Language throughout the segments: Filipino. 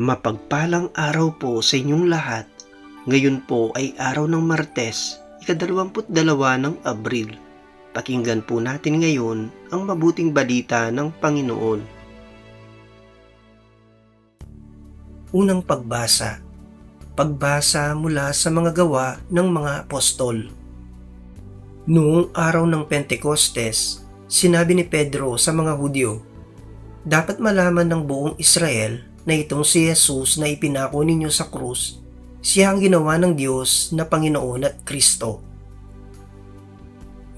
Mapagpalang araw po sa inyong lahat. Ngayon po ay araw ng Martes, ikadalawamput dalawa ng Abril. Pakinggan po natin ngayon ang mabuting balita ng Panginoon. Unang pagbasa. Pagbasa mula sa mga gawa ng mga apostol. Noong araw ng Pentecostes, sinabi ni Pedro sa mga Hudyo, Dapat malaman ng buong Israel na itong si Jesus na ipinako ninyo sa krus, siya ang ginawa ng Diyos na Panginoon at Kristo.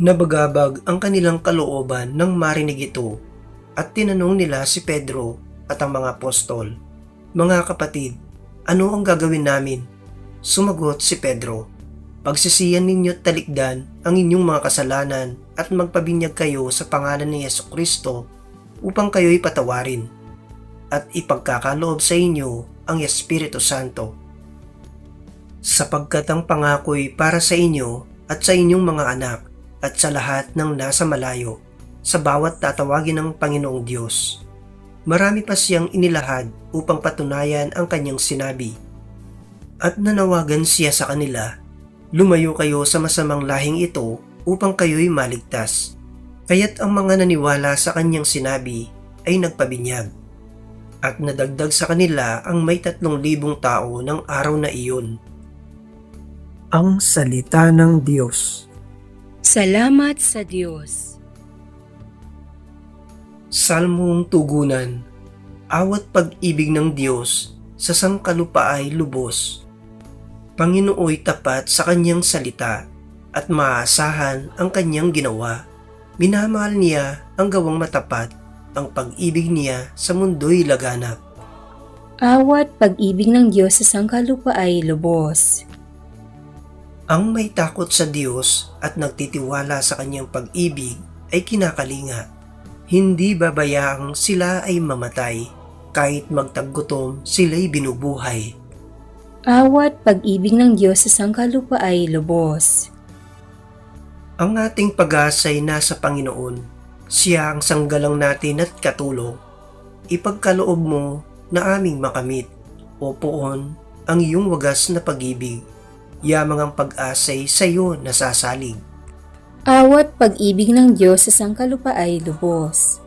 Nabagabag ang kanilang kalooban nang marinig ito at tinanong nila si Pedro at ang mga apostol, Mga kapatid, ano ang gagawin namin? Sumagot si Pedro, Pagsisiyan ninyo talikdan ang inyong mga kasalanan at magpabinyag kayo sa pangalan ni Yeso Kristo upang kayo'y patawarin at ipagkakaloob sa inyo ang Espiritu Santo. Sapagkat ang pangako'y para sa inyo at sa inyong mga anak at sa lahat ng nasa malayo, sa bawat tatawagin ng Panginoong Diyos. Marami pa siyang inilahad upang patunayan ang kanyang sinabi. At nanawagan siya sa kanila, Lumayo kayo sa masamang lahing ito upang kayo'y maligtas. Kaya't ang mga naniwala sa kanyang sinabi ay nagpabinyag at nadagdag sa kanila ang may tatlong libong tao ng araw na iyon. Ang Salita ng Diyos Salamat sa Diyos. Salmong Tugunan Awat pag-ibig ng Diyos sa sangkalupa ay lubos. Panginooy tapat sa kanyang salita at maasahan ang kanyang ginawa. Minamahal niya ang gawang matapat, ang pag-ibig niya sa mundo'y laganap. Awat pag-ibig ng Diyos sa sangkalupa ay lubos. Ang may takot sa Diyos at nagtitiwala sa kanyang pag-ibig ay kinakalinga. Hindi babayaang sila ay mamatay, kahit magtaggutom sila'y binubuhay. Awat pag-ibig ng Diyos sa sangkalupa ay lubos. Ang ating pag-asa ay nasa Panginoon. Siya ang sanggalang natin at katulong. Ipagkaloob mo na aming makamit. O poon, ang iyong wagas na pag-ibig. Yamang ang pag-asay sa iyo nasasalig. Awat pag-ibig ng Diyos sa sangkalupa ay lubos.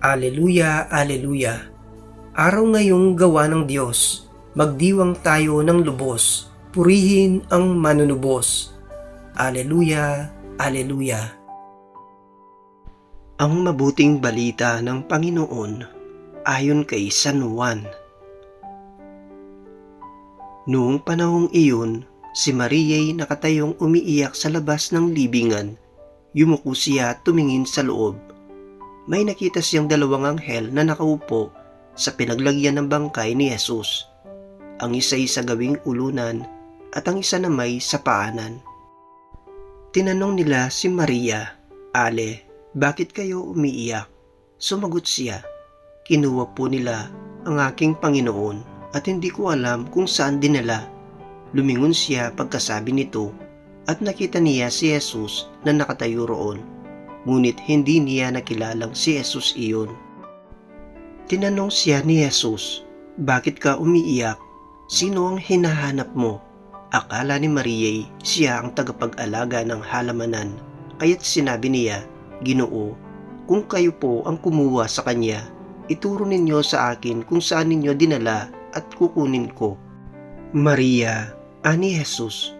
Aleluya, Aleluya. Araw ngayong gawa ng Diyos. Magdiwang tayo ng lubos. Purihin ang manunubos. Aleluya, Aleluya. Ang mabuting balita ng Panginoon ayon kay San Juan. Noong panahong iyon, si Maria'y nakatayong umiiyak sa labas ng libingan. Yumuko siya tumingin sa loob. May nakita siyang dalawang anghel na nakaupo sa pinaglagyan ng bangkay ni Jesus. Ang isa'y sa gawing ulunan at ang isa na may sa paanan. Tinanong nila si Maria, Ale, bakit kayo umiiyak? Sumagot siya, kinuha po nila ang aking Panginoon at hindi ko alam kung saan dinala. Lumingon siya pagkasabi nito at nakita niya si Jesus na nakatayo roon. Ngunit hindi niya nakilalang si Jesus iyon. Tinanong siya ni Jesus, Bakit ka umiiyak? Sino ang hinahanap mo? Akala ni Maria siya ang tagapag-alaga ng halamanan, kaya't sinabi niya, Ginoo, kung kayo po ang kumuha sa kanya, ituro ninyo sa akin kung saan ninyo dinala at kukunin ko. Maria, ani Jesus.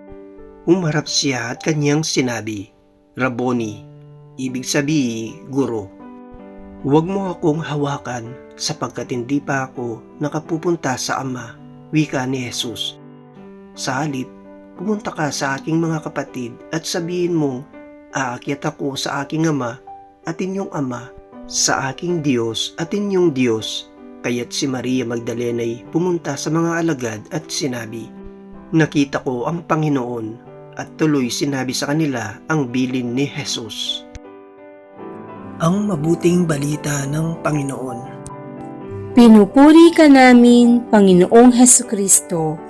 Umarap siya at kanyang sinabi, Raboni, ibig sabihin, guro. Huwag mo akong hawakan sapagkat hindi pa ako nakapupunta sa Ama, wika ni Jesus. Sa halip, pumunta ka sa aking mga kapatid at sabihin mong, aakyat ako sa aking Ama at inyong Ama, sa aking Diyos at inyong Diyos. Kaya't si Maria Magdalena'y pumunta sa mga alagad at sinabi, Nakita ko ang Panginoon at tuloy sinabi sa kanila ang bilin ni Jesus. Ang mabuting balita ng Panginoon. Pinupuri ka namin, Panginoong Heso Kristo.